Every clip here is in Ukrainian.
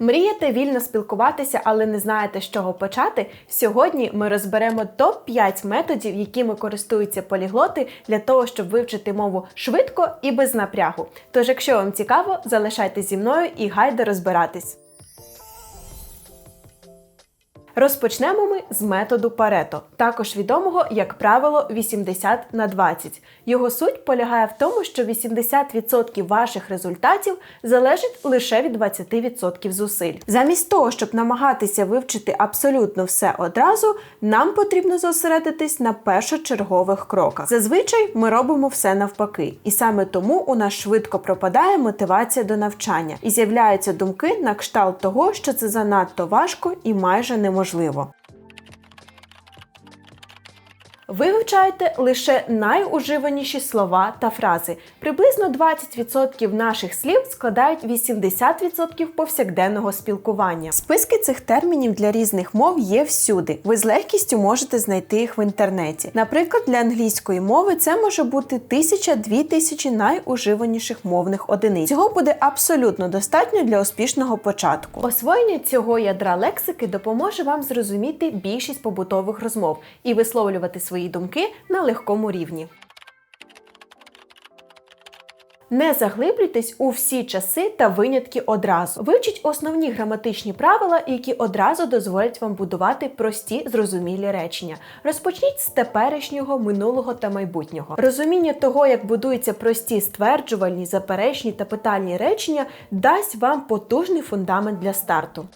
Мрієте вільно спілкуватися, але не знаєте, з чого почати? Сьогодні ми розберемо топ-5 методів, якими користуються поліглоти для того, щоб вивчити мову швидко і без напрягу. Тож, якщо вам цікаво, залишайте зі мною і гайде розбиратись. Розпочнемо ми з методу Парето, також відомого як правило 80 на 20. Його суть полягає в тому, що 80% ваших результатів залежить лише від 20% зусиль. Замість того, щоб намагатися вивчити абсолютно все одразу, нам потрібно зосередитись на першочергових кроках. Зазвичай ми робимо все навпаки, і саме тому у нас швидко пропадає мотивація до навчання і з'являються думки на кшталт того, що це занадто важко і майже неможливо важливо. Ви вивчаєте лише найуживаніші слова та фрази. Приблизно 20% наших слів складають 80% повсякденного спілкування. Списки цих термінів для різних мов є всюди. Ви з легкістю можете знайти їх в інтернеті. Наприклад, для англійської мови це може бути тисяча-дві тисячі найуживаніших мовних одиниць. Цього буде абсолютно достатньо для успішного початку. Освоєння цього ядра лексики допоможе вам зрозуміти більшість побутових розмов і висловлювати свої думки на легкому рівні. Не заглиблюйтесь у всі часи та винятки одразу. Вивчіть основні граматичні правила, які одразу дозволять вам будувати прості зрозумілі речення. Розпочніть з теперішнього, минулого та майбутнього. Розуміння того, як будуються прості стверджувальні, заперечні та питальні речення, дасть вам потужний фундамент для старту.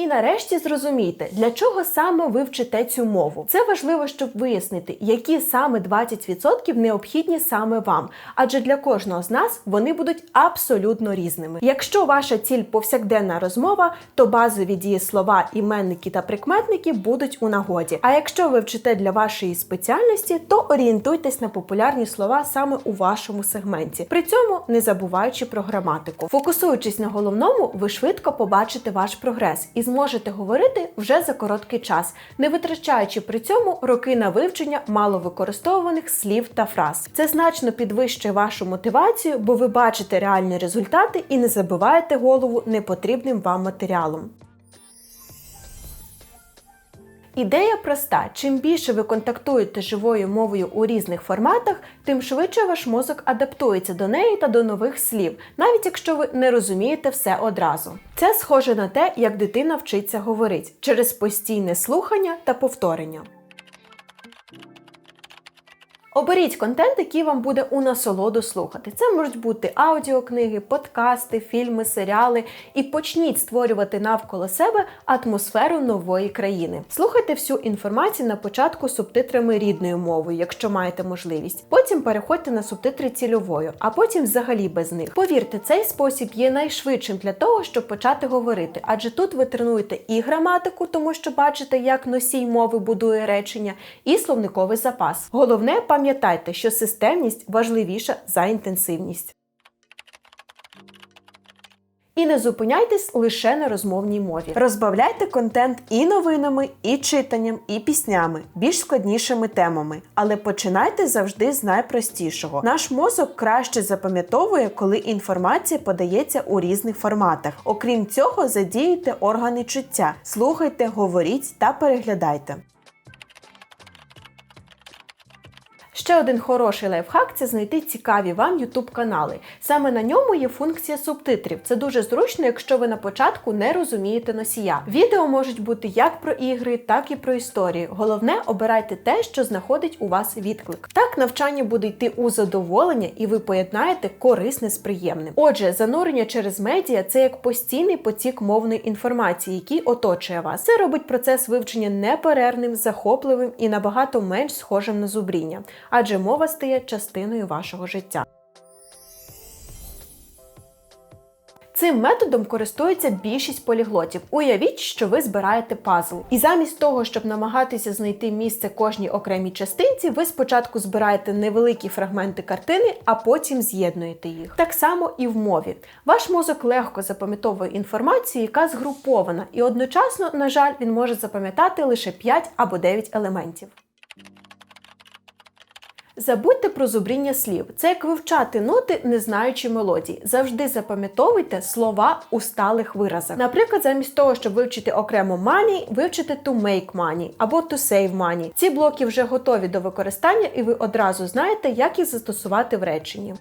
І нарешті зрозумійте, для чого саме ви вчите цю мову. Це важливо, щоб вияснити, які саме 20% необхідні саме вам, адже для кожного з нас вони будуть абсолютно різними. Якщо ваша ціль повсякденна розмова, то базові дієслова, іменники та прикметники будуть у нагоді. А якщо ви вчите для вашої спеціальності, то орієнтуйтесь на популярні слова саме у вашому сегменті, при цьому не забуваючи про граматику. Фокусуючись на головному, ви швидко побачите ваш прогрес і зможете говорити вже за короткий час, не витрачаючи при цьому роки на вивчення маловикористовуваних слів та фраз. Це значно підвищує вашу мотивацію, бо ви бачите реальні результати і не забиваєте голову непотрібним вам матеріалом. Ідея проста: чим більше ви контактуєте живою мовою у різних форматах, тим швидше ваш мозок адаптується до неї та до нових слів, навіть якщо ви не розумієте все одразу. Це схоже на те, як дитина вчиться говорити через постійне слухання та повторення. Оберіть контент, який вам буде у насолоду слухати. Це можуть бути аудіокниги, подкасти, фільми, серіали. І почніть створювати навколо себе атмосферу нової країни. Слухайте всю інформацію на початку субтитрами рідною мовою, якщо маєте можливість. Потім переходьте на субтитри цільовою, а потім взагалі без них. Повірте, цей спосіб є найшвидшим для того, щоб почати говорити, адже тут ви тренуєте і граматику, тому що бачите, як носій мови будує речення, і словниковий запас. Головне пам'ятайте, Пам'ятайте, що системність важливіша за інтенсивність. І не зупиняйтесь лише на розмовній мові. Розбавляйте контент і новинами, і читанням, і піснями, більш складнішими темами. Але починайте завжди з найпростішого. Наш мозок краще запам'ятовує, коли інформація подається у різних форматах. Окрім цього, задіюйте органи чуття, слухайте, говоріть та переглядайте. Ще один хороший лайфхак це знайти цікаві вам YouTube канали. Саме на ньому є функція субтитрів. Це дуже зручно, якщо ви на початку не розумієте носія. Відео можуть бути як про ігри, так і про історії. Головне, обирайте те, що знаходить у вас відклик. Так навчання буде йти у задоволення, і ви поєднаєте корисне з приємним. Отже, занурення через медіа це як постійний потік мовної інформації, який оточує вас. Це робить процес вивчення неперервним, захопливим і набагато менш схожим на зубріння адже мова стає частиною вашого життя. Цим методом користується більшість поліглотів. Уявіть, що ви збираєте пазл. І замість того, щоб намагатися знайти місце кожній окремій частинці, ви спочатку збираєте невеликі фрагменти картини, а потім з'єднуєте їх. Так само і в мові. Ваш мозок легко запам'ятовує інформацію, яка згрупована, і одночасно, на жаль, він може запам'ятати лише 5 або 9 елементів. Забудьте про зубріння слів. Це як вивчати ноти, не знаючи мелодій. Завжди запам'ятовуйте слова у сталих виразах. Наприклад, замість того, щоб вивчити окремо money, вивчите to make money або to save money. Ці блоки вже готові до використання, і ви одразу знаєте, як їх застосувати в реченні.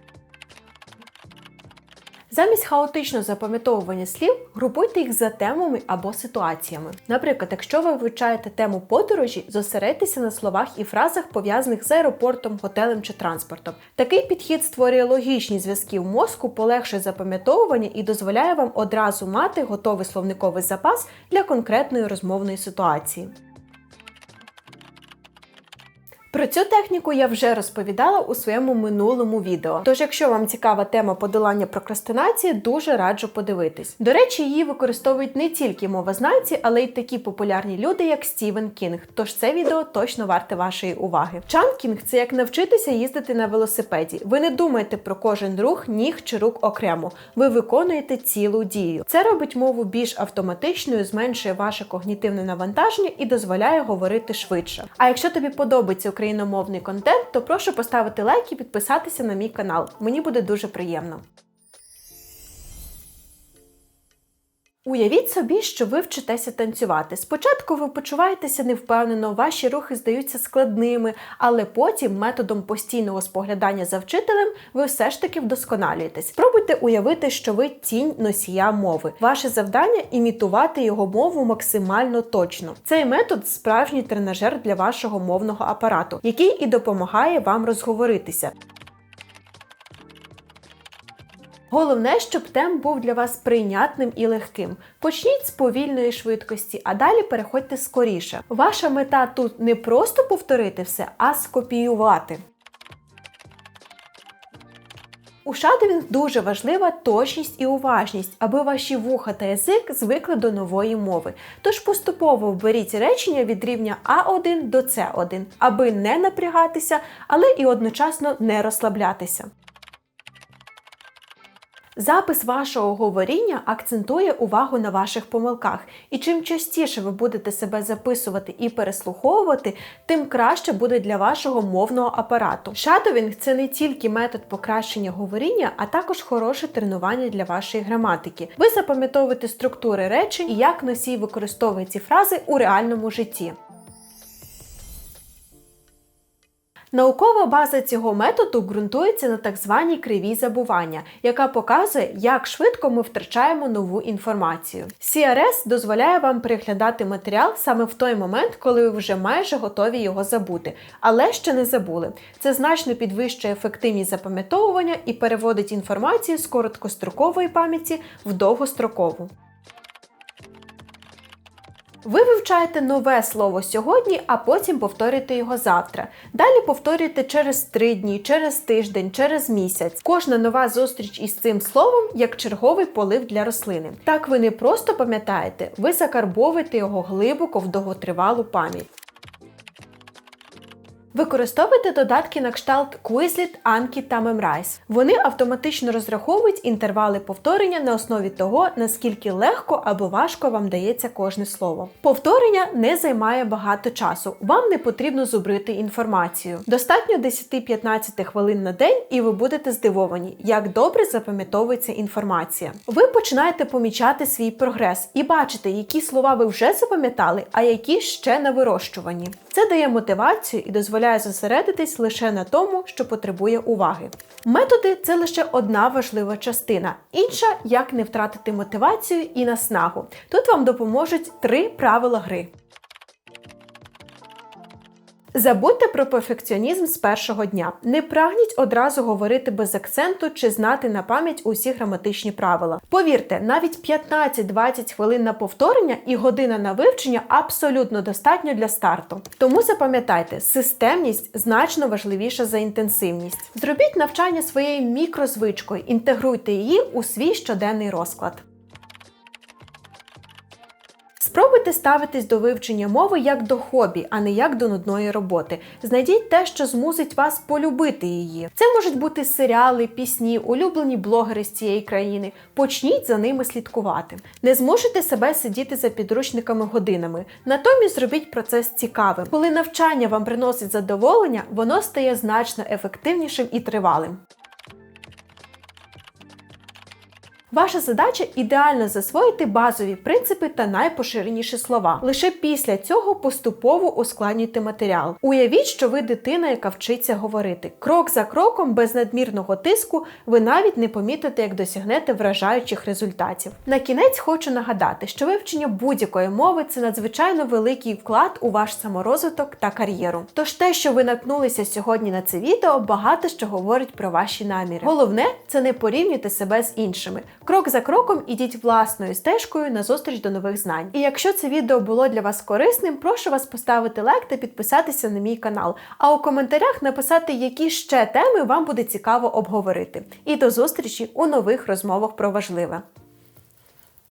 Замість хаотичного запам'ятовування слів групуйте їх за темами або ситуаціями. Наприклад, якщо ви вивчаєте тему подорожі, зосередьтеся на словах і фразах, пов'язаних з аеропортом, готелем чи транспортом. Такий підхід створює логічні зв'язки в мозку, полегшує запам'ятовування і дозволяє вам одразу мати готовий словниковий запас для конкретної розмовної ситуації. Про цю техніку я вже розповідала у своєму минулому відео. Тож, якщо вам цікава тема подолання прокрастинації, дуже раджу подивитись. До речі, її використовують не тільки мовознавці, але й такі популярні люди, як Стівен Кінг. Тож це відео точно варте вашої уваги. Чанкінг це як навчитися їздити на велосипеді. Ви не думаєте про кожен рух, ніг чи рук окремо. Ви виконуєте цілу дію. Це робить мову більш автоматичною, зменшує ваше когнітивне навантаження і дозволяє говорити швидше. А якщо тобі подобається україномовний контент, то прошу поставити лайк і підписатися на мій канал. Мені буде дуже приємно. Уявіть собі, що ви вчитеся танцювати. Спочатку ви почуваєтеся невпевнено, ваші рухи здаються складними, але потім, методом постійного споглядання за вчителем, ви все ж таки вдосконалюєтесь. Спробуйте уявити, що ви тінь носія мови. Ваше завдання імітувати його мову максимально точно. Цей метод справжній тренажер для вашого мовного апарату, який і допомагає вам розговоритися. Головне, щоб темп був для вас прийнятним і легким. Почніть з повільної швидкості, а далі переходьте скоріше. Ваша мета тут не просто повторити все, а скопіювати. У шадовінг дуже важлива точність і уважність, аби ваші вуха та язик звикли до нової мови. Тож поступово вберіть речення від рівня А1 до С1, аби не напрягатися, але і одночасно не розслаблятися. Запис вашого говоріння акцентує увагу на ваших помилках, і чим частіше ви будете себе записувати і переслуховувати, тим краще буде для вашого мовного апарату. Шадовінг це не тільки метод покращення говоріння, а також хороше тренування для вашої граматики. Ви запам'ятовуєте структури речень і як носій використовує ці фрази у реальному житті. Наукова база цього методу ґрунтується на так званій кривій забування, яка показує, як швидко ми втрачаємо нову інформацію. CRS дозволяє вам переглядати матеріал саме в той момент, коли ви вже майже готові його забути, але ще не забули. Це значно підвищує ефективність запам'ятовування і переводить інформацію з короткострокової пам'яті в довгострокову. Ви вивчаєте нове слово сьогодні, а потім повторюєте його завтра. Далі повторюєте через три дні, через тиждень, через місяць. Кожна нова зустріч із цим словом як черговий полив для рослини. Так ви не просто пам'ятаєте, ви закарбовуєте його глибоко в довготривалу пам'ять. Використовуйте додатки на кшталт Quizlet, Anki та Memrise. Вони автоматично розраховують інтервали повторення на основі того, наскільки легко або важко вам дається кожне слово. Повторення не займає багато часу, вам не потрібно зубрити інформацію. Достатньо 10-15 хвилин на день, і ви будете здивовані, як добре запам'ятовується інформація. Ви починаєте помічати свій прогрес і бачите, які слова ви вже запам'ятали, а які ще на вирощуванні. Це дає мотивацію і дозволяє зосередитись лише на тому, що потребує уваги. Методи це лише одна важлива частина, інша як не втратити мотивацію і наснагу. Тут вам допоможуть три правила гри. Забудьте про перфекціонізм з першого дня. Не прагніть одразу говорити без акценту чи знати на пам'ять усі граматичні правила. Повірте, навіть 15-20 хвилин на повторення і година на вивчення абсолютно достатньо для старту. Тому запам'ятайте, системність значно важливіша за інтенсивність. Зробіть навчання своєю мікрозвичкою, інтегруйте її у свій щоденний розклад. Спробуйте ставитись до вивчення мови як до хобі, а не як до нудної роботи. Знайдіть те, що змусить вас полюбити її. Це можуть бути серіали, пісні, улюблені блогери з цієї країни. Почніть за ними слідкувати. Не змушуйте себе сидіти за підручниками годинами. Натомість зробіть процес цікавим. Коли навчання вам приносить задоволення, воно стає значно ефективнішим і тривалим. Ваша задача ідеально засвоїти базові принципи та найпоширеніші слова. Лише після цього поступово ускладнюйте матеріал. Уявіть, що ви дитина, яка вчиться говорити. Крок за кроком, без надмірного тиску, ви навіть не помітите, як досягнете вражаючих результатів. На кінець хочу нагадати, що вивчення будь-якої мови це надзвичайно великий вклад у ваш саморозвиток та кар'єру. Тож те, що ви наткнулися сьогодні на це відео, багато що говорить про ваші наміри. Головне це не порівнюйте себе з іншими. Крок за кроком ідіть власною стежкою на зустріч до нових знань. І якщо це відео було для вас корисним, прошу вас поставити лайк та підписатися на мій канал. А у коментарях написати, які ще теми вам буде цікаво обговорити. І до зустрічі у нових розмовах про важливе.